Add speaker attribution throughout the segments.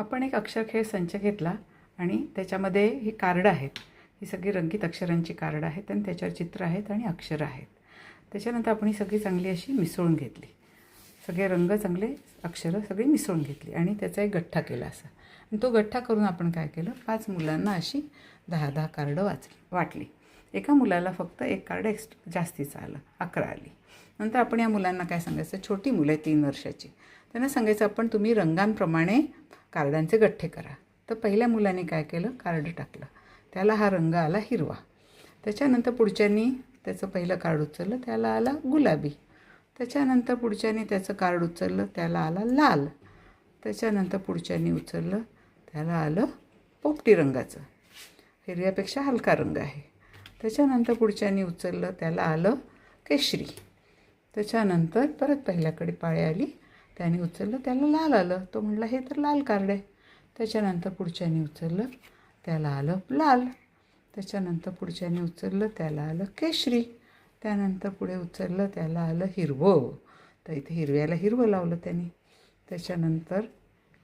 Speaker 1: आपण एक अक्षरखेळ संच घेतला आणि त्याच्यामध्ये ही कार्ड आहेत. ही सगळी रंगीत अक्षरांची कार्ड आहेत आणि त्याच्यावर चित्र आहेत आणि अक्षरं आहेत. त्याच्यानंतर आपण ही सगळी चांगली अशी मिसळून घेतली. सगळे रंग चांगले अक्षरं सगळी मिसळून घेतली आणि त्याचा एक गठ्ठा केला असा. आणि तो गठ्ठा करून आपण काय केलं? पाच मुलांना अशी दहा दहा कार्डं वाचली वाटली. एका मुलाला फक्त एक कार्ड एक्स्ट्रा जास्तीचं आलं अकरा आली. नंतर आपण या मुलांना काय सांगायचं? छोटी मुलं आहे तीन वर्षाची. त्यांना सांगायचं आपण तुम्ही रंगांप्रमाणे कार्डांचे गठ्ठे करा. तर पहिल्या मुलाने काय केलं? कार्ड टाकलं. त्याला हा रंग आला हिरवा. त्याच्यानंतर पुढच्यानी त्याचं पहिलं कार्ड उचललं त्याला आला गुलाबी. त्याच्यानंतर पुढच्यानी त्याचं कार्ड उचललं त्याला आला लाल. त्याच्यानंतर पुढच्यानी उचललं त्याला आलं पोपटी रंगाचं. हिरव्यापेक्षा हलका रंग आहे. त्याच्यानंतर पुढच्यानी उचललं त्याला आलं केशरी. त्याच्यानंतर परत पहिल्याकडे पाळी आली त्याने उचललं त्याला लाल आलं. तो म्हटला हे तर लाल कार्ड आहे त्याच्यानंतर पुढच्याने उचललं त्याला आलं लाल. त्याच्यानंतर पुढच्याने उचललं त्याला आलं केशरी. त्यानंतर पुढे उचललं त्याला आलं हिरवं. तर इथे हिरव्याला हिरवं लावलं त्याने. त्याच्यानंतर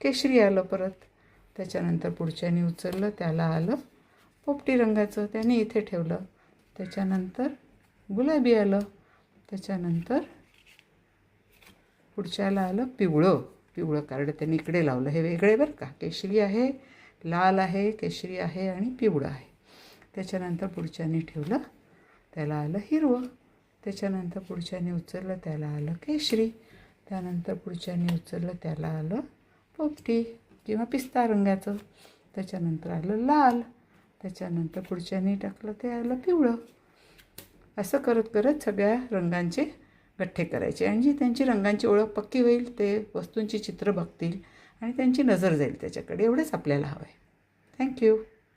Speaker 1: केशरी आलं परत. त्याच्यानंतर पुढच्याने उचललं त्याला आलं पोपटी रंगाचं. त्याने इथे ठेवलं. त्याच्यानंतर गुलाबी आलं. त्याच्यानंतर पुढच्याला आलं पिवळं. पिवळं कार्ड त्यांनी इकडे लावलं. हे वेगळे बरं का. केशरी आहे लाल आहे केशरी आहे आणि पिवळं आहे. त्याच्यानंतर पुढच्याने ठेवलं त्याला आलं हिरवं. त्याच्यानंतर पुढच्याने उचललं त्याला आलं केशरी. त्यानंतर पुढच्याने उचललं त्याला आलं पोपटी किंवा पिस्ता रंगाचं. त्याच्यानंतर आलं लाल. त्याच्यानंतर पुढच्याने टाकलं ते आलं पिवळं. असं करत करत सगळ्या रंगांचे गठ्ठे करायचे. आणि जी त्यांची रंगांची ओळख पक्की होईल ते वस्तूंची चित्र बघतील आणि त्यांची नजर जाईल त्याच्याकडे. एवढंच आपल्याला हवं आहे थँक्यू